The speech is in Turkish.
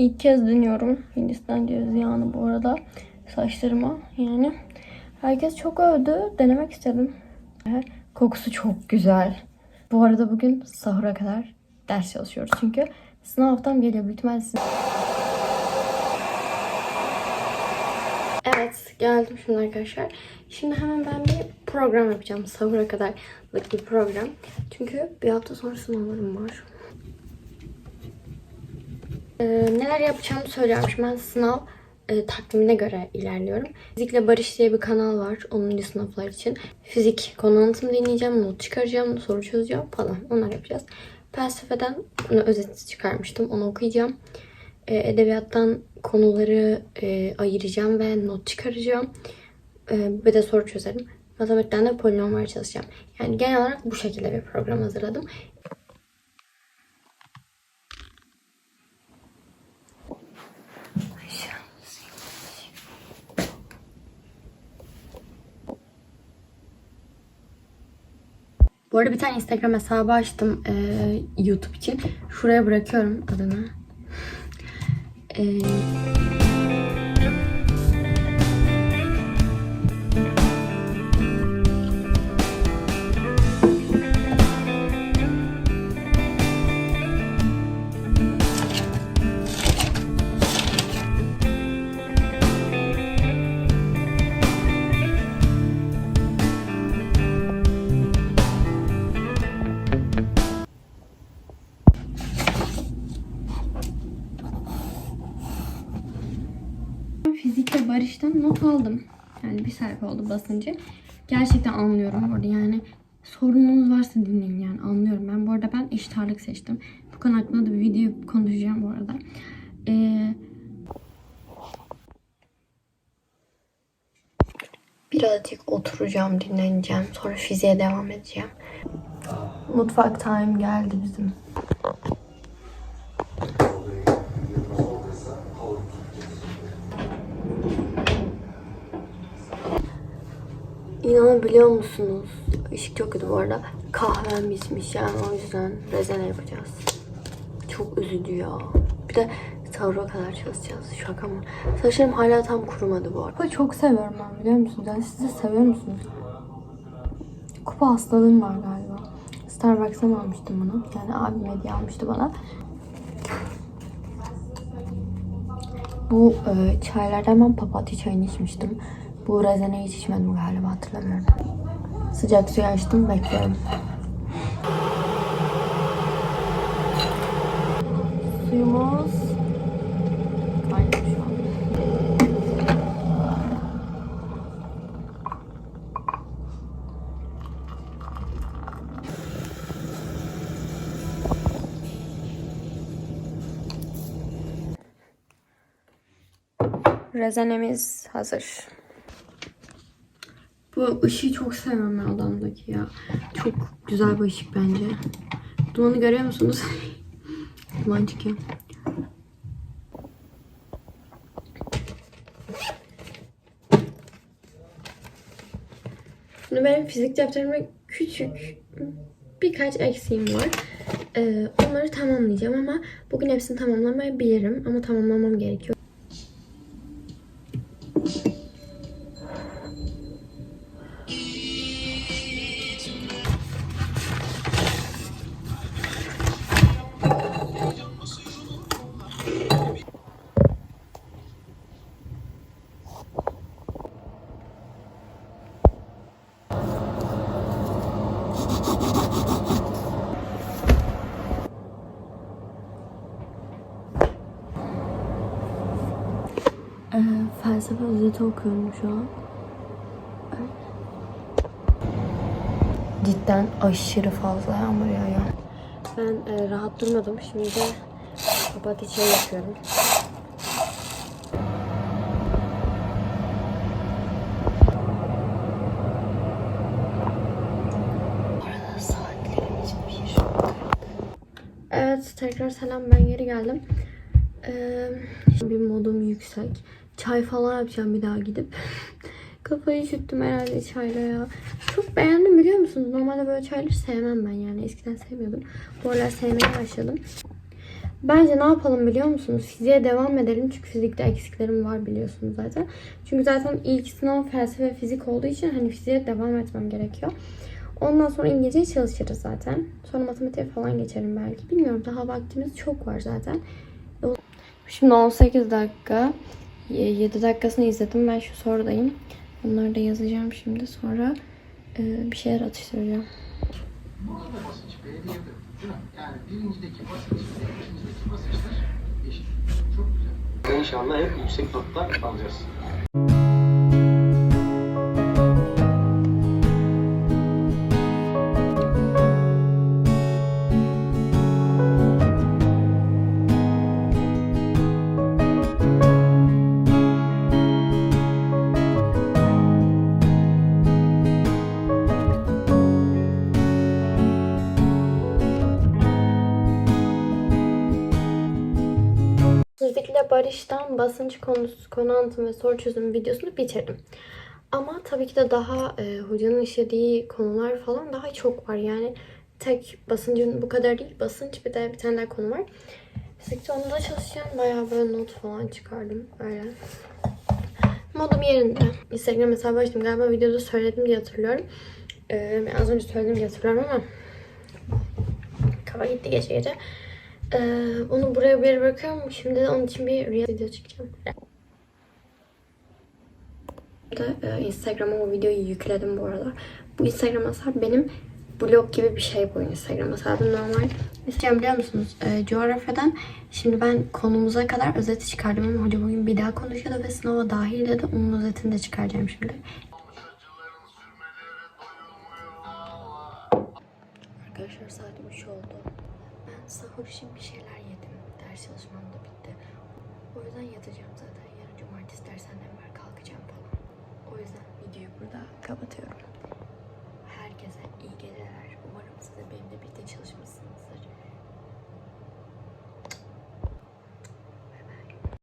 İlk kez deniyorum Hindistan cevizi yağını bu arada saçlarıma yani. Herkes çok övdü. Denemek istedim. Kokusu çok güzel. Bu arada bugün sahura kadar ders çalışıyoruz. Çünkü sınav haftam geliyor. Büyük Evet geldim şimdi arkadaşlar. Şimdi hemen ben bir program yapacağım. Sahura kadarlık bir program. Çünkü bir hafta sonra sınavlarım var. Ee, neler yapacağımı. Şimdi ben sınav e, takvimine göre ilerliyorum. Fizikle Barış diye bir kanal var. 10. sınıflar için. Fizik konu anlatımı dinleyeceğim, not çıkaracağım, soru çözeceğim falan. Onlar yapacağız. Felsefeden bunu özet çıkarmıştım. Onu okuyacağım. E, edebiyattan konuları e, ayıracağım ve not çıkaracağım. E, bir de soru çözerim. Matematikten de polinomlar çalışacağım. Yani genel olarak bu şekilde bir program hazırladım. Bu arada bir tane Instagram hesabı açtım eee, YouTube için. Şuraya bırakıyorum adını. Eee, aldım. Yani bir sayfa oldu basınca. Gerçekten anlıyorum orada yani. Sorununuz varsa dinleyin yani anlıyorum. Ben bu arada ben eşit seçtim. Bu konu hakkında da bir video konuşacağım bu arada. Ee, birazcık oturacağım, dinleneceğim. Sonra fiziğe devam edeceğim. Mutfak time geldi bizim. İnanabiliyor musunuz? Işık çok kötü bu arada. Kahvem bitmiş yani o yüzden rezene yapacağız. Çok üzücü ya. Bir de sahura kadar çalışacağız. Şaka mı? Saçlarım hala tam kurumadı bu arada. Çok seviyorum ben biliyor musunuz? Yani siz de seviyor musunuz? Kupa hastalığım var galiba. Starbucks'tan almıştım bunu. Yani abim hediye almıştı bana. Bu e, çaylardan ben papatya çayını içmiştim. Bu rezeneyi hiç içmedim galiba hatırlamıyorum. Sıcak suyu açtım bekliyorum. Suyumuz. Rezenemiz hazır. Bu ışığı çok seviyorum ben odamdaki ya. Çok güzel bir ışık bence. Dumanı görüyor musunuz? Duman çıkıyor. Şimdi benim fizik defterimde küçük birkaç eksiğim var. Ee, onları tamamlayacağım ama bugün hepsini tamamlamayabilirim. Ama tamamlamam gerekiyor. Ee, felsefe özeti okuyorum şu an. Cidden aşırı fazla yağmur yağıyor. Ben e, rahat durmadım. Şimdi de papatya çayı yapıyorum. Bir. Evet tekrar selam ben geri geldim. Ee, şimdi bir modum yüksek. Çay falan yapacağım bir daha gidip. Kafayı üşüttüm herhalde çayla ya. Çok beğendim biliyor musunuz? Normalde böyle çayları sevmem ben yani. Eskiden sevmiyordum. Bu aralar sevmeye başladım. Bence ne yapalım biliyor musunuz? Fiziğe devam edelim çünkü fizikte eksiklerim var biliyorsunuz zaten. Çünkü zaten ilk sınav felsefe fizik olduğu için hani fiziğe devam etmem gerekiyor. Ondan sonra İngilizceyi çalışırız zaten. Sonra matematiğe falan geçerim belki. Bilmiyorum daha vaktimiz çok var zaten. Şimdi 18 dakika. 7 dakikasını izledim. Ben şu sorudayım. Bunları da yazacağım şimdi. Sonra e, bir şeyler atıştıracağım. Yani birincideki basınç ile ikincideki basınçlar eşit. Çok güzel. İnşallah hep yüksek notlar alacağız. Fizikle Barış'tan basınç konusu, konu anlatım ve soru çözüm videosunu bitirdim. Ama tabii ki de daha e, hocanın işlediği konular falan daha çok var. Yani tek basıncın bu kadar değil. Basınç bir de bir tane daha konu var. Fizikte onu da çalışacağım. Bayağı böyle not falan çıkardım. Öyle. Modum yerinde. Instagram hesabı açtım. Galiba videoda söyledim diye hatırlıyorum. Ee, az önce söyledim diye hatırlıyorum ama kafa gitti gece gece. Ee, onu buraya bir yere bırakıyorum. Şimdi onun için bir rüya video çekeceğim. Da, e, Instagram'a o videoyu yükledim bu arada. Bu Instagram hesabı benim blog gibi bir şey bu Instagram hesabım normal. Mesela biliyor musunuz? E, coğrafyadan şimdi ben konumuza kadar özeti çıkardım ama hoca bugün bir daha konuşuyordu ve sınava dahil dedi. Onun özetini de çıkaracağım şimdi. Koşayım bir şeyler yedim. Ders çalışmam da bitti. O yüzden yatacağım zaten. Yarın cumartesi dershanem var. Kalkacağım falan. O yüzden videoyu burada kapatıyorum. Herkese iyi geceler. Umarım siz de benimle birlikte çalışmışsınız.